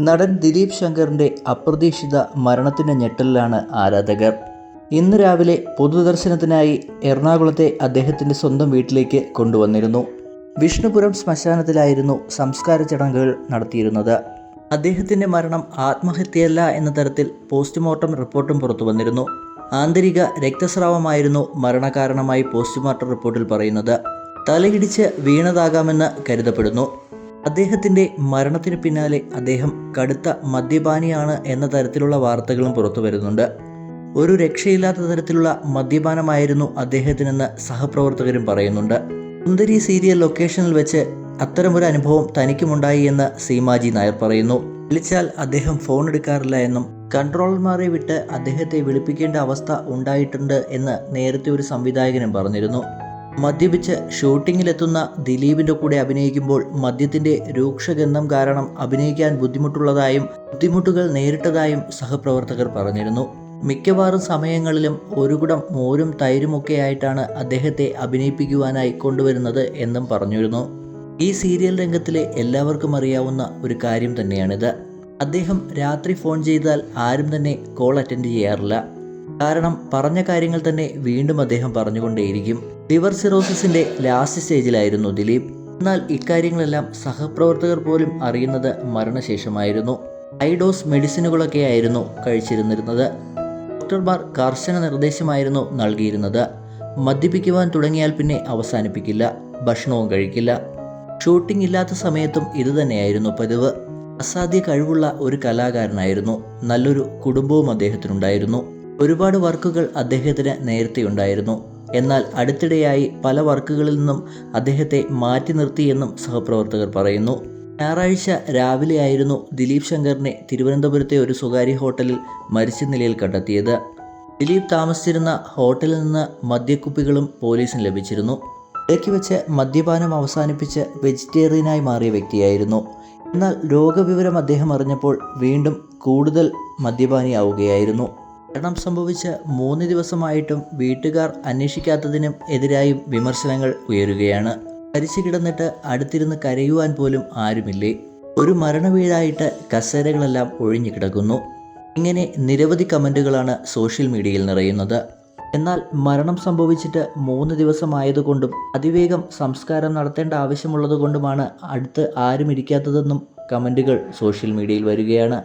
നടൻ ദിലീപ് ശങ്കറിന്റെ അപ്രതീക്ഷിത മരണത്തിന്റെ ഞെട്ടലിലാണ് ആരാധകർ. ഇന്ന് രാവിലെ പൊതുദർശനത്തിനായി എറണാകുളത്തെ അദ്ദേഹത്തിന്റെ സ്വന്തം വീട്ടിലേക്ക് കൊണ്ടുവന്നിരുന്നു. വിഷ്ണുപുരം ശ്മശാനത്തിലായിരുന്നു സംസ്കാര ചടങ്ങുകൾ നടത്തിയിരുന്നത്. അദ്ദേഹത്തിന്റെ മരണം ആത്മഹത്യയല്ല എന്ന തരത്തിൽ പോസ്റ്റ്മോർട്ടം റിപ്പോർട്ടും പുറത്തു വന്നിരുന്നു. ആന്തരിക രക്തസ്രാവമായിരുന്നു മരണകാരണമായി പോസ്റ്റ്മോർട്ടം റിപ്പോർട്ടിൽ പറയുന്നത്. തലയിടിച്ച് വീണതാകാമെന്ന് കരുതപ്പെടുന്നു. അദ്ദേഹത്തിന്റെ മരണത്തിന് പിന്നാലെ അദ്ദേഹം കടുത്ത മദ്യപാനിയാണ് എന്ന തരത്തിലുള്ള വാർത്തകളും പുറത്തു വരുന്നുണ്ട്. ഒരു രക്ഷയില്ലാത്ത തരത്തിലുള്ള മദ്യപാനമായിരുന്നു അദ്ദേഹത്തിനെന്ന് സഹപ്രവർത്തകരും പറയുന്നുണ്ട്. സുന്ദരി സീരിയൽ ലൊക്കേഷനിൽ വെച്ച് അത്തരമൊരു അനുഭവം തനിക്കുമുണ്ടായി എന്ന് സീമാജി നായർ പറയുന്നു. വിളിച്ചാൽ അദ്ദേഹം ഫോൺ എടുക്കാറില്ല എന്നും കൺട്രോളർമാരെ വിട്ട് അദ്ദേഹത്തെ വിളിപ്പിക്കേണ്ട അവസ്ഥ ഉണ്ടായിട്ടുണ്ട് എന്ന് നേരത്തെ ഒരു സംവിധായകനും പറഞ്ഞിരുന്നു. മദ്യപിച്ച് ഷൂട്ടിങ്ങിലെത്തുന്ന ദിലീപിന്റെ കൂടെ അഭിനയിക്കുമ്പോൾ മദ്യത്തിന്റെ രൂക്ഷഗന്ധം കാരണം അഭിനയിക്കാൻ ബുദ്ധിമുട്ടുള്ളതായും ബുദ്ധിമുട്ടുകൾ നേരിട്ടതായും സഹപ്രവർത്തകർ പറഞ്ഞിരുന്നു. മിക്കവാറും സമയങ്ങളിലും ഒരു കുടം മോരും തൈരുമൊക്കെ ആയിട്ടാണ് അദ്ദേഹത്തെ അഭിനയിപ്പിക്കുവാനായി കൊണ്ടുവരുന്നത് എന്നും പറഞ്ഞിരുന്നു. ഈ സീരിയൽ രംഗത്തിലെ എല്ലാവർക്കും അറിയാവുന്ന ഒരു കാര്യം തന്നെയാണിത്. അദ്ദേഹം രാത്രി ഫോൺ ചെയ്താൽ ആരും തന്നെ കോൾ അറ്റൻഡ് ചെയ്യാറില്ല. കാരണം പറഞ്ഞ കാര്യങ്ങൾ തന്നെ വീണ്ടും അദ്ദേഹം പറഞ്ഞുകൊണ്ടേയിരിക്കും. ലിവർ സിറോസിസിന്റെ ലാസ്റ്റ് സ്റ്റേജിലായിരുന്നു ദിലീപ്. എന്നാൽ ഇക്കാര്യങ്ങളെല്ലാം സഹപ്രവർത്തകർ പോലും അറിയുന്നത് മരണശേഷമായിരുന്നു. ഹൈഡോസ് മെഡിസിനുകളൊക്കെ ആയിരുന്നു കഴിച്ചിരുന്നിരുന്നത്. ഡോക്ടർമാർ കർശന നിർദ്ദേശമായിരുന്നു നൽകിയിരുന്നത്. മദ്യപിക്കുവാൻ തുടങ്ങിയാൽ പിന്നെ അവസാനിപ്പിക്കില്ല ഭക്ഷണവും കഴിക്കില്ല. ഷൂട്ടിംഗ് ഇല്ലാത്ത സമയത്തും ഇതുതന്നെയായിരുന്നു പതിവ്. അസാധ്യ കഴിവുള്ള ഒരു കലാകാരനായിരുന്നു. നല്ലൊരു കുടുംബവും അദ്ദേഹത്തിനുണ്ടായിരുന്നു. ഒരുപാട് വർക്കുകൾ അദ്ദേഹത്തിന് നേരത്തെ ഉണ്ടായിരുന്നു. എന്നാൽ അടുത്തിടെയായി പല വർക്കുകളിൽ നിന്നും അദ്ദേഹത്തെ മാറ്റി നിർത്തിയെന്നും സഹപ്രവർത്തകർ പറയുന്നു. ഞായറാഴ്ച രാവിലെയായിരുന്നു ദിലീപ് ശങ്കറിനെ തിരുവനന്തപുരത്തെ ഒരു സ്വകാര്യ ഹോട്ടലിൽ മരിച്ച നിലയിൽ കണ്ടെത്തിയത്. ദിലീപ് താമസിച്ചിരുന്ന ഹോട്ടലിൽ നിന്ന് മദ്യക്കുപ്പികളും പോലീസിന് ലഭിച്ചിരുന്നു. ഇടയ്ക്ക് വെച്ച് മദ്യപാനം അവസാനിപ്പിച്ച് വെജിറ്റേറിയനായി മാറിയ വ്യക്തിയായിരുന്നു. എന്നാൽ രോഗവിവരം അദ്ദേഹം അറിഞ്ഞപ്പോൾ വീണ്ടും കൂടുതൽ മദ്യപാനിയാവുകയായിരുന്നു. മരണം സംഭവിച്ച മൂന്ന് ദിവസമായിട്ടും വീട്ടുകാർ അന്വേഷിക്കാത്തതിനും എതിരായും വിമർശനങ്ങൾ ഉയരുകയാണ്. മരിച്ചു കിടന്നിട്ട് അടുത്തിരുന്ന് കരയുവാൻ പോലും ആരുമില്ലേ? ഒരു മരണവീഴായിട്ട് കസേരകളെല്ലാം ഒഴിഞ്ഞു കിടക്കുന്നു. ഇങ്ങനെ നിരവധി കമന്റുകളാണ് സോഷ്യൽ മീഡിയയിൽ നിറയുന്നത്. എന്നാൽ മരണം സംഭവിച്ചിട്ട് മൂന്ന് ദിവസമായതുകൊണ്ടും അതിവേഗം സംസ്കാരം നടത്തേണ്ട ആവശ്യമുള്ളതുകൊണ്ടുമാണ് അടുത്ത് ആരും ഇരിക്കാത്തതെന്നും കമന്റുകൾ സോഷ്യൽ മീഡിയയിൽ വരികയാണ്.